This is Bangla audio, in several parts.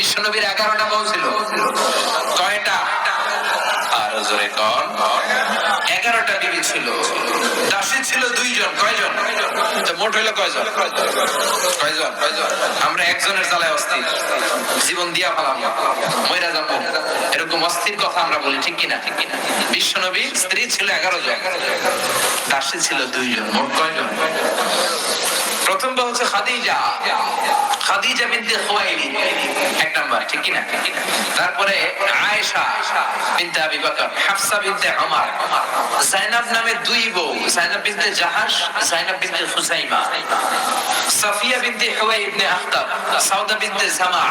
বিশ্বনবীর এগারোটা বউ ছিল। কয়টা? আর জোরে কন। এগারোটা বিবি ছিল। ছিল দুইজন। কয়জন? মোট হইল কয়জন? কয়জন? আমরা একজনের জ্বালায় অস্থির। জীবন দিয়া ফেলাম ময়রা যাব। এরকম অস্থির কথা আমরা বলি ঠিক কিনা ঠিক কিনা? বিশ্বনবী স্ত্রী ছিল এগারো জন। দাসী ছিল দুইজন। মোট কয়জন? প্রথম বউ হচ্ছে খাদিজা। খাদিজা বিনতে এক নাম্বার, ঠিক কি না তারপরে আয়েশা বিনতে আবি বকর, হাফসা বিনতে জাইনাব নামে দুই বউ, জাইনাব বিনতে জাইনাব বিনতে সাফিয়া বিনতে হুয়াই ইবনে আখতাব, সাউদা বিনতে জামাআ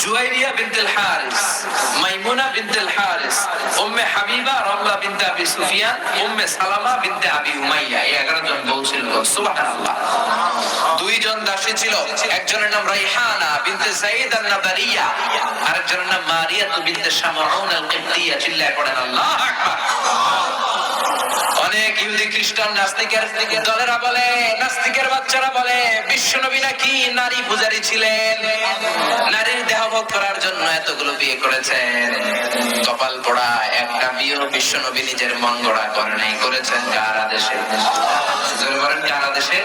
জুয়াইরিয়া বিনতে হারিস, মাইমুনা বিনতে হারিস, উম্মে হাবিবা রমলা বিনতে আবি সুফিয়ান, উম্মে সালামা বিনতে আবি উমাইয়া। এই 11 জন বউ ছিল সুবহানাল্লাহ। একজনের নাম রাইহানা বিনতে সাইদ আন-নাবারিয়া আরেকজনের নাম মারিয়া বিনতে শামউন আল-কিবতিয়া চিল্লায় পড়েন, আল্লাহু আকবার। অনেক ইহুদি খ্রিস্টান নাস্তিকের দলেরা বলে, নাস্তিকের বাচ্চারা বলে বিশ্বনবী নাকি নারী পূজারী ছিলেন? নারীর দেহ ভোগ করার জন্য এতগুলো বিয়ে করেছেন। কপাল পোড়া একটা বিয়েও বিশ্বনবী নিজের মন গড়া করে নাই, করেছেন কার আদেশে বলেন, কার আদেশে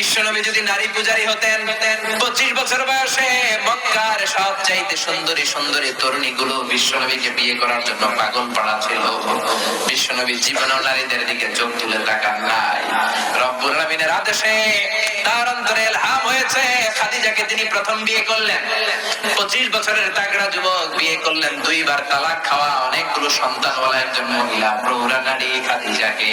বিশ্বনবী যদি নারী পূজারী হতেন, পঁচিশ বছর বয়সে মক্কার সব চাইতে সুন্দরী সুন্দরী তরুণী গুলো বিশ্বনবীকে বিয়ে করার জন্য পাগল পাড়া ছিল। বিশ্বনবী জীবন নারীদের দিকে চোখ তুলে তাকান নাই। রব্বুর নবীনের আদেশে তার অন্তরে হয়েছে। খাদিজাকে তিনি প্রথম বিয়ে করলেন। পঁচিশ বছরের তাগড়া যুবক বিয়ে করলেন, দুইবার তালাক খাওয়া অনেকগুলো সন্তান বলা একজন মহিলা প্রৌরা নারী, খাদিজাকে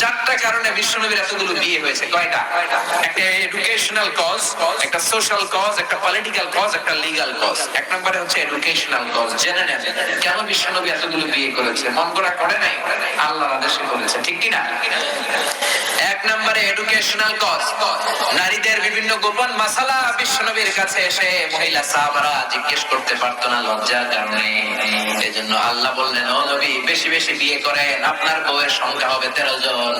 চারটা কারণে বিশ্বনবীর এতগুলো বিয়ে হয়েছে। কয়টা? একটা এডুকেশনাল কজ একটা সোশ্যাল কজ একটা পলিটিক্যাল কজ একটা লিগাল কজ এক নম্বরে হচ্ছে এডুকেশনাল কজ জেনে নেন, কেন বিশ্বনবী এতগুলো বিয়ে করেছে? মন করা করে নাই? আল্লাহর আদেশে করেছে ঠিক কি না এক নম্বরে এডুকেশনাল কজ নারীদের বিভিন্ন গোপন মাসালা বিশ্বনবীর কাছে এসে মহিলা সাহাবারা জিজ্ঞেস করতে না লজ্জার কারণে। আল্লাহ বললেন, ও নবী, বেশি বেশি বিয়ে করেন। আপনার বউয়ের সংখ্যা হবে তেরো জন।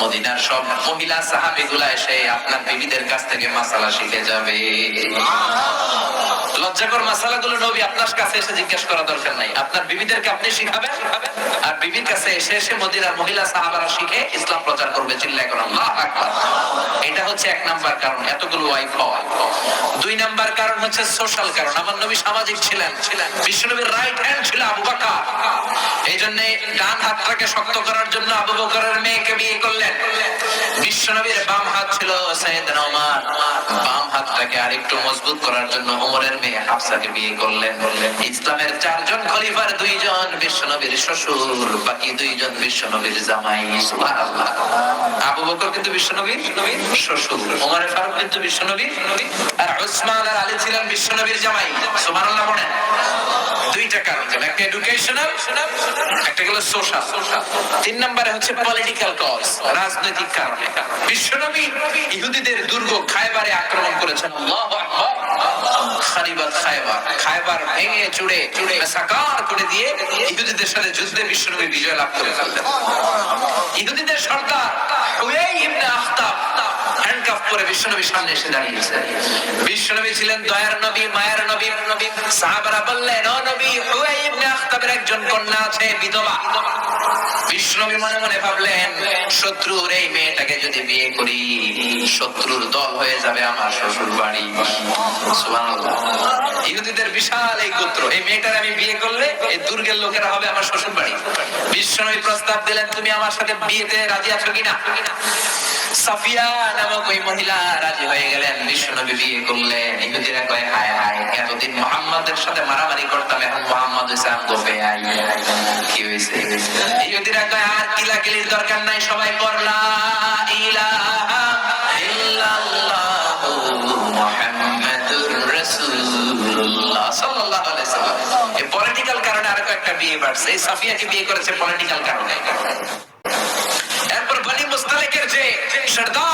মদিনার সব মহিলা সাহাবিগুলা এসে আপনার বিবিদের কাছ থেকে মাসালা শিখে যাবে। লজ্জাকর মাসালাগুলো নবী আপনার কাছে এসে জিজ্ঞেস করা দরকার নাই। আপনার বিবিদেরকে আপনি শিখাবেন। আর বিবির কাছে এসে এসে মদিনার মহিলা সাহাবারা শিখে ইসলাম প্রচার করবে কোন আল্লাহ এটা হচ্ছে এক নাম্বার কারণ, এতগুলো ওয়াইফ হওয়া দুই নাম্বার কারণ হচ্ছে সোশ্যাল কারণ। আমার নবী সামাজিক ছিলেন। রাইট হ্যান্ড ছিল আবু এই জন্য ডান হাতটাকে শক্ত করার জন্য আবু বকরের মেয়েকে বিয়ে করলেন। বিশ্বনবীর আরেকটু মজবুত করার জন্য মেয়ে হাফসাকে বিয়ে করলেন। ইসলামের চারজন খলিফার দুইজন বিশ্বনবীর শ্বশুর, বাকি দুইজন বিশ্বনবীর জামাই। আবু বকর কিন্তু বিশ্বনবীর শ্বশুর ফারুক কিন্তু বিশ্বনবীর আর উসমান আর আলী ছিলেন বিশ্বনবীর জামাই। বলেন দুইটা কারণ ছিল একটা এডুকেশনাল একটা গেল সোশ্যাল তিন নম্বরে হচ্ছে পলিটিক্যাল কজ রাজনৈতিক কারণে। বিশ্বনবী ইহুদিদের দুর্গ খায়বারে আক্রমণ করেছেন। খারিবাত খায়বার। খায়বার ভেঙে চুড়ে সাকার করে দিয়ে ইহুদিদের সাথে যুদ্ধে বিশ্বনবী বিজয় লাভ করে ফেললেন ইহুদিদের সর্দার ইবনে আখতাব হ্যান্ডকাফ করে বিশ্বনবীর সামনে এসে দাঁড়িয়েছে। বিশ্বনবী ছিলেন দয়ার নবী, মায়ের নবী নবী। সাহাবারা বললেন, ও নবী, হুয়াই ইবনে আখতাবের একজন কন্যা আছে, বিধবা। বিশ্বনবী মনে মনে ভাবলেন, শত্রুর এই মেয়েটাকে যদি বিয়ে করি, শত্রুর দল হয়ে যাবে আমার শ্বশুর বাড়ি ইহুদিদের বিশাল এই গোত্র। এই মেয়েটার আমি বিয়ে করলে এই দুর্গের লোকেরা হবে আমার শ্বশুর বাড়ি বিশ্বনবী প্রস্তাব দিলেন, তুমি আমার সাথে বিয়েতে রাজি আছো কিনা? সাফিয়া নামক ওই মহিলা রাজি হয়ে গেলেন বিয়ে করলেন। ইহুদিরা কয়, হায় হায়, এতদিন মোহাম্মদের সাথে মারামারি করতাম, এখন মোহাম্মদ গোপে আই। কি হয়েছে? ইহুদিরা কয় আর দরকার নাই, সবাই পড়লা পলিটিক্যাল কারণে আরও কয়েকটা বিয়ে বাড়ছে। এই সাফিয়াকে বিয়ে করেছে পলিটিক্যাল কারণে। এরপর বলি মুস্তালিকের যে সর্দার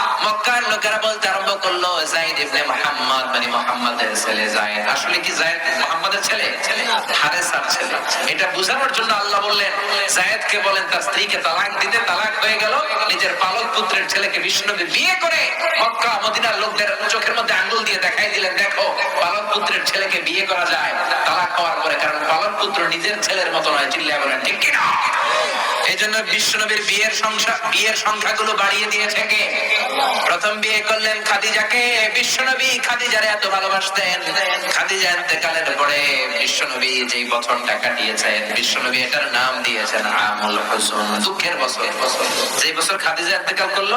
মক্কার লোকেরা বলতে আরম্ভ করল জাইদ ইবনে মুহাম্মদ মানে মুহাম্মাদের ছেলে জাইদ। আসলে কি জাইদ? মুহাম্মাদের ছেলে? হারেসার ছেলে। এটা বোঝানোর জন্য আল্লাহ বললেন জায়েদকে বলেন তার স্ত্রীকে তালাক দিতে তালাক হয়ে গেল। নিজের পালক পুত্রের ছেলেকে বিষ্ণুনবী বিয়ে করে মক্কা মদিনার লোকদের চোখের মধ্যে আঙ্গুল দিয়ে দেখাই দিলেন দেখো পালক পুত্রের ছেলেকে বিয়ে করা যায়। তালাক হওয়ার পরে কারণ পালক পুত্র নিজের ছেলের মতো নয় চিল্লিয়া বলেন ঠিক জন্য বিশ্বনবীর বিয়ের সংখ্যা বিয়ের সংখ্যাগুলো বাড়িয়ে দিয়েছে কে? প্রথম বিয়ে করলেন খাদিজাকে। বিশ্বনবী খাদিজারে এত ভালোবাসতেন। খাদিজা ইন্তেকালের পরে বিশ্বনবী যেই বছরটা কাটিয়েছেন, বিশ্বনবী এটার নাম দিয়েছেন আমুল হুসন। দুঃখের বছর। যে বছর খাদিজা ইন্তেকাল করল,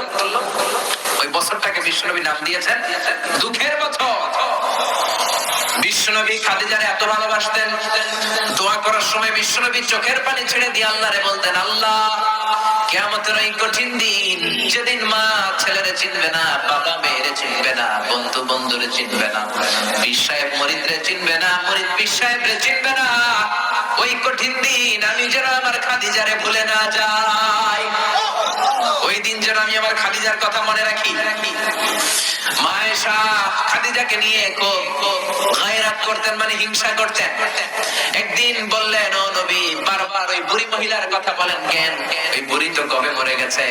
ওই বছরটাকে বিশ্বনবী নাম দিয়েছেন দুঃখের বছর। বিশ্বনবী খাদিজারে এত ভালোবাসতেন, দোয়া করার সময় বিশ্বনবী চোখের পানি ছেড়ে দিয়ে আল্লাহরে বলতেন, আল্লাহ কেমতের ওই কঠিন দিন, যেদিন মা ছেলেরে চিনবে না, বাবা মেয়েরে চিনবে না, বন্ধু বন্ধুরে চিনবে না, পীর মরিদরে চিনবে না, মরিদ পীর চিনবে না, ওই কঠিন দিন আমি যেন আমার খাদিজারে ভুলে না যাই। ওই দিন যেন আমি আমার খাদিজার কথা মনে রাখি। খাদিজাকে নিয়ে গায়রাত করতেন মানে হিংসা করতেন। একদিন বললেন নবী, বারবার ওই বুড়ি মহিলার কথা বলেন ওই বুড়ি তো কবে মরে গেছে?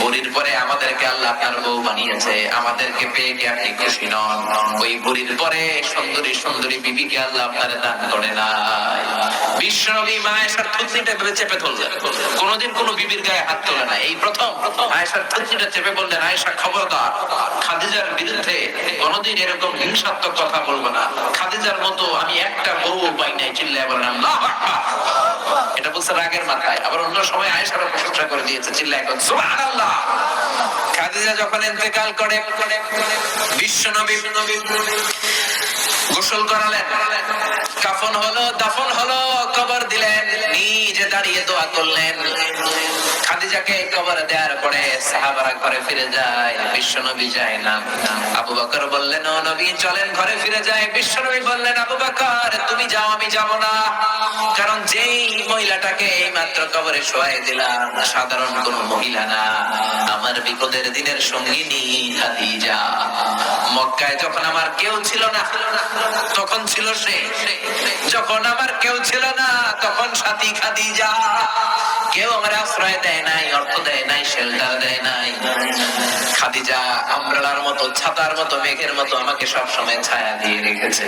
বুড়ির পরে আমাদেরকে আল্লাহ আপনার বউ বানিয়েছে। আমাদেরকে পেয়ে কি আপনি খুশি নন? ওই বুড়ির পরে সুন্দরী সুন্দরী বিবিকে আল্লাহ আপনার দান করে নাই। বিশ্বনবী মায়েশার থুতনিটা চেপে ধরলেন। কোনোদিন কোনো বিবির গায়ে হাত তোলে না এই প্রথম আয়েশার থুতনিটা চেপে বললেন, আয়েশা, খবরদার খাদিজার বিরুদ্ধে কোনোদিন এরকম হিংসাত্মক কথা বলব না। খাদিজার মতো আমি একটা বউ পাই নাই, চিল্লায় বললাম আকবার। এটা বলছে রাগের মাথায়। আবার অন্য সময় আয়েশারও প্রশংসা করে দিয়েছে, চিল্লায় এখন খাদিজা যখন ইন্তেকাল করে বিশ্ব নবী গোসল করালেন। কাফন হলো, দাফন হলো, কবর দিলেন, নিজে দাঁড়িয়ে দোয়া করলেন। খাদিজাকে কবরে দেওয়ার পরে সাহাবারা ঘরে ফিরে যায়, বিশ্ব নবী যায় না। আবু বকর বললেন নবী, চলেন ঘরে ফিরে যায় বিশ্ব নবী বললেন, আবু বকর, তুমি যাও, আমি যাব না। কারণ যেই মহিলাটাকে এই মাত্র কবরে শোয়াই দিলাম, সাধারণ কোন মহিলা না। বিপদের দিনের সঙ্গিনী খাদিজা। মক্কায় যখন আমার কেউ ছিল না, তখন ছিল সে। যখন আমার কেউ ছিল না, তখন সাথী খাদিজা। কেউ আমার আশ্রয় দেয় নাই, অর্থ দেয় নাই শেল্টার দেয় নাই। খাদিজা আমরালার মতো, ছাতার মতো, মেঘের মতো আমাকে সব সময় ছায়া দিয়ে রেখেছে।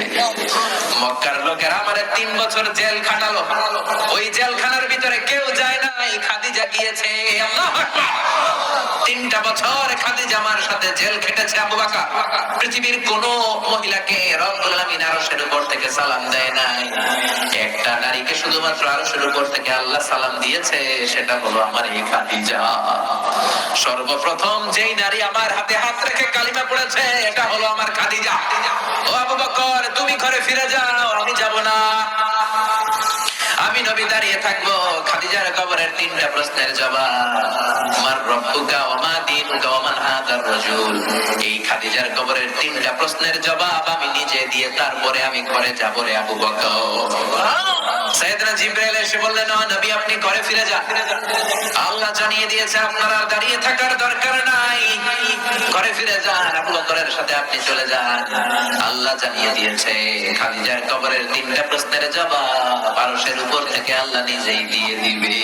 মক্কার লোকেরা আমার তিন বছর জেল খাটালো। ওই জেলখানার ভিতরে কেউ যায় নাই, খাদিজা গিয়েছে। আকবার। তিনটা বছর খাদিজা আমার সাথে জেল খেটেছে আবু বাকা। পৃথিবীর কোন মহিলাকে রব্বুল আরশের উপর থেকে সালাম দেয় নাই। একটা নারীকে শুধুমাত্র আরশের উপর থেকে আল্লাহ সালাম দিয়েছে, সেটা হলো আমার এই খাদিজা। সর্বপ্রথম যেই নারী আমার হাতে হাত রেখে কালিমা পড়েছে, এটা হলো আমার খাদিজা। ও আবু বকর, তুমি ঘরে ফিরে যাও, আমি যাব না। নবী দাঁড়িয়ে থাকব। খাদিজার কবরের তিনটা প্রশ্নের জবাব। এই খাদিজার কবরের তিনটা প্রশ্নের জবাব আমি নিজে দিয়ে তারপরে আমি ঘরে যাব রে আবু বকর। জিব্রাইল এসে বললেন নবী, আপনি ঘরে ফিরে যান। আল্লাহ জানিয়ে দিয়েছে, আপনার দাঁড়িয়ে থাকার দরকার নাই। ঘরে ফিরে যান, আবু বকরের সাথে আপনি চলে যান। আল্লাহ জানিয়ে দিয়েছে, খাদিজার কবরের তিনটা প্রশ্নের জবাব আরশের উপর থেকে আল্লাহ নিজেই দিয়ে দিবে।